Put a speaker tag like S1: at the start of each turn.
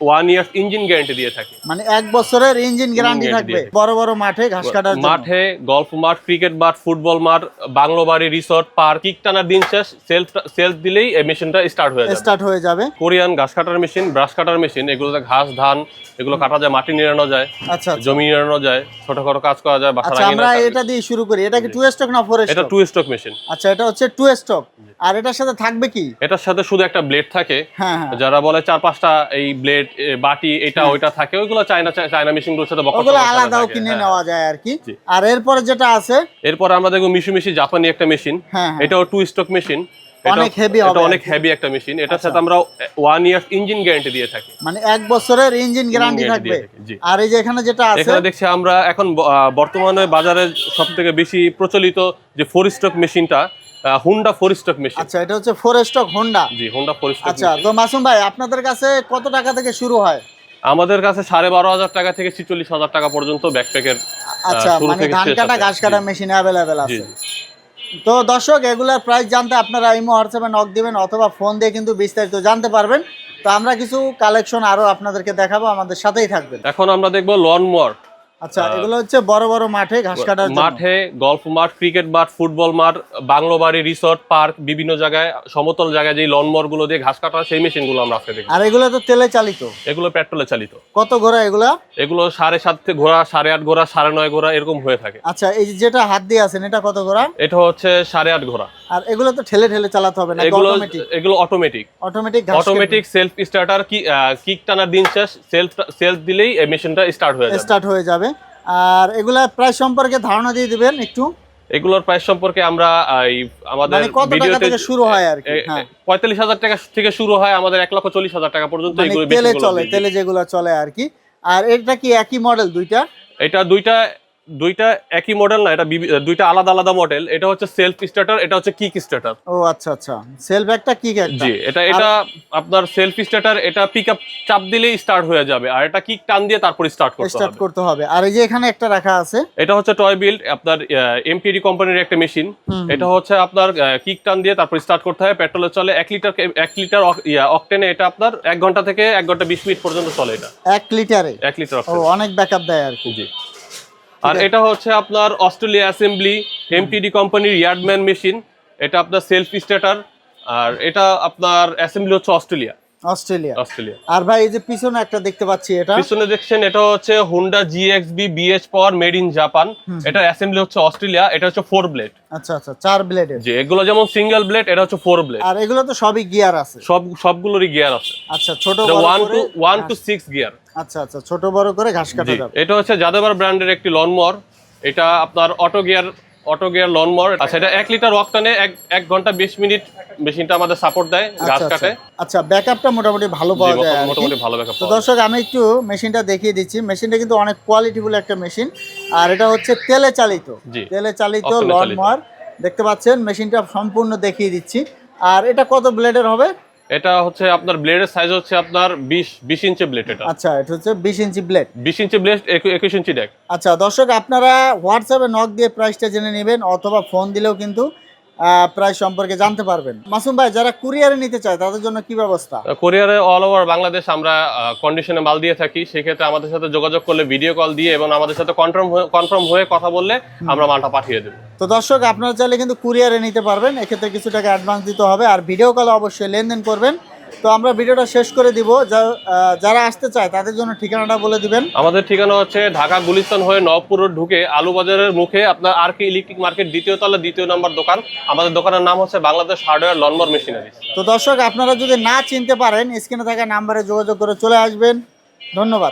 S1: One years engine guarantee দিয়ে থাকি।
S2: মানে এক বছরের ইঞ্জিন গ্যারান্টি থাকবে। বড় বড় মাঠে ঘাস কাটার
S1: মাঠে গল্ফ মাঠ ক্রিকেট মাঠ ফুটবল মাঠ বাংলো বাড়ি রিসোর্ট পার্ক কিক টানার দিন শেষ সেলফ সেলফ দিলেই এই মেশিনটা স্টার্ট হয়ে যাবে।
S2: স্টার্ট হয়ে যাবে।
S1: কোরিয়ান ঘাস কাটার মেশিন ব্রাশ কাটার মেশিন এগুলোতে ঘাস ধান এগুলো কাটা যায় মাটি নিড়ানো যায়
S2: আচ্ছা আচ্ছা।
S1: জমি নিড়ানো যায় ছোটখাটো কাজ করা যায় বাসার
S2: আচ্ছা আমরা এটা দিয়ে শুরু করি। এটা কি টু স্টক না ফোর
S1: এটা টু স্ট্রোক মেশিন
S2: আচ্ছা এটা হচ্ছে টু স্টক আর এটার সাথে থাকবে কি?
S1: এটার সাথে শুধু একটা ব্লেড থাকে।
S2: হ্যাঁ হ্যাঁ।
S1: যারা বলে চার পাঁচটা এই ব্লেড বাটি এটা ওইটা থাকে ওইগুলো চায়না চায়না মেশিনগুলোর সাথে
S2: ওগুলো আলাদাও কিনে
S1: হ্যাঁ।
S2: নেওয়া যায় আর কি। আর এরপরে যেটা আছে?
S1: এরপর আমরা দেখব মিশু মিশি জাপানি একটা মেশিন। এটাও টু স্ট্রোক মেশিন
S2: অনেক heavy হবে
S1: এটা অনেক হেভি একটা মেশিন এটার সাথে আমরা ওয়ান ইয়ার্স ইঞ্জিন গ্যারান্টি দিয়ে থাকি।
S2: মানে এক বছরের ইঞ্জিন গ্যারান্টি থাকবে। আর এই যে এখানে যেটা আছে
S1: এখানে দেখছি আমরা এখন বর্তমানে বাজারে সব থেকে বেশি প্রচলিত যে ফোর স্ট্রোক মেশিনটা হুন্ডা ফোর স্ট্রোক মেশিন
S2: আচ্ছা এটা হচ্ছে ফোর স্টক হোন্ডা
S1: জি হুন্ডা ফোর স্ট্রোক
S2: আচ্ছা তো মাসুম ভাই আপনাদের কাছে কত টাকা থেকে শুরু হয়?
S1: আমাদের কাছে সাড়ে বারো হাজার টাকা থেকে ছিচল্লিশ হাজার টাকা পর্যন্ত ব্যাকপ্যাকের
S2: আচ্ছা মানে ধান কাটা। ঘাস কাটা মেশিন অ্যাভেলেবেল আছে। তো দর্শক এগুলার প্রাইস জানতে আপনারা ইমো হোয়াটসঅ্যাপে নক দিবেন অথবা ফোন দিয়ে কিন্তু বিস্তারিত জানতে পারবেন। তো আমরা কিছু কালেকশন আরও আপনাদেরকে দেখাবো আমাদের সাথেই থাকবেন।
S1: এখন আমরা দেখব লন মোয়ার
S2: আচ্ছা এগুলো হচ্ছে বড় বড় মাঠে ঘাস কাটার জন্য?
S1: মাঠে গল্ফ মাঠ ক্রিকেট মাঠ ফুটবল মাঠ বাংলো বাড়ি রিসোর্ট পার্ক বিভিন্ন জায়গায় সমতল জায়গায় যে লনমরগুলো দিয়ে ঘাস কাটা সেই মেশিনগুলো আমরা আজকে দেখব
S2: আর এগুলো তো তেলে চালিত?
S1: এগুলো পেট্রোলে চালিত।
S2: কত ঘোড়া এগুলা?
S1: এগুলো সাড়ে সাত থেকে ঘোড়া সাড়ে আট ঘোড়া সাড়ে নয় ঘোড়া এরকম হয়ে থাকে।
S2: আচ্ছা এই যেটা হাত দিয়ে আছেন এটা কত ঘোড়া?
S1: এটা হচ্ছে সাড়ে আট ঘোড়া।
S2: আর এগুলো তো ঠেলে ঠেলে চালাতে হবে না
S1: এগুলো এগুলো automatic
S2: automatic
S1: automatic self starter কি কিক টানার দিন শেষ সেলফ সেলফ দিলেই এই মেশিনটা স্টার্ট হয়ে যাবে।
S2: স্টার্ট হয়ে যাবে। আর এগুলা প্রাইস সম্পর্কে ধারণা দিয়ে দিবেন একটু।
S1: এগুলোর প্রাইস সম্পর্কে আমরা আমাদের
S2: মানে কত টাকা
S1: ভিডিওতে
S2: থেকে শুরু হয় আর হ্যাঁ।
S1: পঁয়তাল্লিশ হাজার টাকা থেকে শুরু হয় আমাদের এক লক্ষ চল্লিশ হাজার টাকা পর্যন্ত
S2: মানে
S1: এগুলো
S2: তেলে চলে তেলে যেগুলো চলে আর কি। আর এটা কি একই মডেল দুইটা?
S1: এটা দুইটা দুইটা একই মডেল না এটা দুইটা আলাদা আলাদা মডেল এটা হচ্ছে সেলফ স্টার্টার এটা হচ্ছে কিক স্টার্টার
S2: ও আচ্ছা আচ্ছা। সেলফ একটা কি একটা।
S1: জি এটা এটা আপনার সেলফ স্টার্টার এটা পিক আপ চাপ দিলেই স্টার্ট হয়ে যাবে আর এটা কিক টান দিয়ে তারপর স্টার্ট করতে হবে।
S2: স্টার্ট করতে হবে। আর এই যে এখানে একটা রাখা আছে?
S1: এটা হচ্ছে টয় বিল্ড আপনার এমপিডি কোম্পানির একটা মেশিন এটা হচ্ছে আপনার কিক টান দিয়ে তারপর স্টার্ট করতে হয় পেট্রোলে চলে এক লিটার এক লিটার অকটেনে এটা আপনার এক ঘণ্টা থেকে এক ঘণ্টা বিশ মিনিট পর্যন্ত চলে এটা।
S2: এক লিটারে
S1: এক লিটার
S2: ও অনেক ব্যাকআপ দেয় আর কি।
S1: জি। আর এটা হচ্ছে আপনার অস্ট্রেলিয়া অ্যাসেম্বলি এমটিডি কোম্পানির ইয়ার্ডম্যান মেশিন। এটা আপনার সেলফ স্টার্টার আর এটা আপনার অ্যাসেম্বলি হচ্ছে অস্ট্রেলিয়া।
S2: অস্ট্রেলিয়া।
S1: অস্ট্রেলিয়া।
S2: আর ভাই এই যে পিছনে একটা দেখতে পাচ্ছি এটা।
S1: পিছনে দেখছেন এটা হচ্ছে Honda GXB BS power made in Japan এটা অ্যাসেম্বলি হচ্ছে অস্ট্রেলিয়া এটা হচ্ছে ফোর ব্লেড
S2: আচ্ছা আচ্ছা চার ব্লেডের
S1: যে এগুলো যেমন সিঙ্গেল ব্লেড এটা হচ্ছে ফোর ব্লেড
S2: আর এগুলো তো সবই গিয়ার আছে।
S1: সব সবগুলোরই গিয়ার আছে।
S2: আচ্ছা ছোট
S1: এটা
S2: বড়
S1: ওয়ান টু
S2: করে
S1: ওয়ান টু সিক্স গিয়ার
S2: আচ্ছা আচ্ছা ছোট বড় করে ঘাস কাটা যাবে।
S1: এটা হচ্ছে যাদবর ব্র্যান্ডের একটি লনমর এটা আপনার auto gear auto gear lawnmower আচ্ছা এটা এক লিটার ওয়াক্টানে এক এক ঘণ্টা বিশ মিনিট মেশিনটা আমাদের সাপোর্ট দেয় গাছ
S2: আচ্ছা।
S1: কাটে।
S2: আচ্ছা আচ্ছা ব্যাকআপটা মোটামুটি ভালো পাওয়া যায়
S1: মোটামুটি ভালো ব্যাকআপ
S2: তো দর্শক আমি একটু মেশিনটা দেখিয়ে দিচ্ছি। মেশিনটা কিন্তু অনেক কোয়ালিটিফুল একটা মেশিন। আর এটা হচ্ছে তেলে চালিত। তেলে চালিত
S1: অপশনে
S2: লন
S1: চালিত।
S2: দেখতে পাচ্ছেন মেশিনটা সম্পূর্ণ দেখিয়ে দিচ্ছি। আর এটা কত ব্লেডের হবে?
S1: এটা হচ্ছে আপনার ব্লেডের সাইজ হচ্ছে আপনার 20 20 ইঞ্চি ব্লেড এটা।
S2: আচ্ছা এটা হচ্ছে বিশ ইঞ্চি ব্লেড
S1: বিশ ইঞ্চি ব্লেড একুশ ইঞ্চি ডেক
S2: আচ্ছা দর্শক আপনারা হোয়াটসঅ্যাপে নক দিয়ে প্রাইসটা জেনে নেবেন অথবা ফোন দিলেও কিন্তু প্রাইস সম্পর্কে জানতে পারবেন। মাসুম ভাই যারা কুরিয়ারে নিতে চায় তাদের জন্য কি ব্যবস্থা?
S1: কুরিয়ারে অল ওভার বাংলাদেশ আমরা কন্ডিশনে মাল দিয়ে থাকি। সেক্ষেত্রে আমাদের সাথে যোগাযোগ করলে ভিডিও কল দিয়ে এবং আমাদের সাথে কনফার্ম কনফার্ম হয়ে কথা বললে আমরা মালটা পাঠিয়ে দেবো।
S2: তো দর্শক আপনারা চাইলে কিন্তু কুরিয়ারে নিতে পারবেন। এক্ষেত্রে কিছু টাকা অ্যাডভান্স দিতে হবে। আর ভিডিও কলে অবশ্যই লেনদেন করবেন। তো আমরা ভিডিওটা শেষ করে দিব। যারা আসতে চায় তাদের জন্য ঠিকানাটা বলে দিবেন।
S1: আমাদের ঠিকানা হচ্ছে ঢাকা গুলিস্তান হয়ে নবপুর ঢুকে আলু বাজারের মুখে আপনার আর কে ইলেকট্রিক মার্কেট দ্বিতীয় তলা দ্বিতীয় নম্বর দোকান। আমাদের দোকানের নাম হচ্ছে বাংলাদেশ হার্ডওয়্যার লনমর মেশিনারি
S2: তো দর্শক আপনারা যদি না চিনতে পারেন স্ক্রিনে থাকা নাম্বারে যোগাযোগ করে চলে আসবেন। ধন্যবাদ।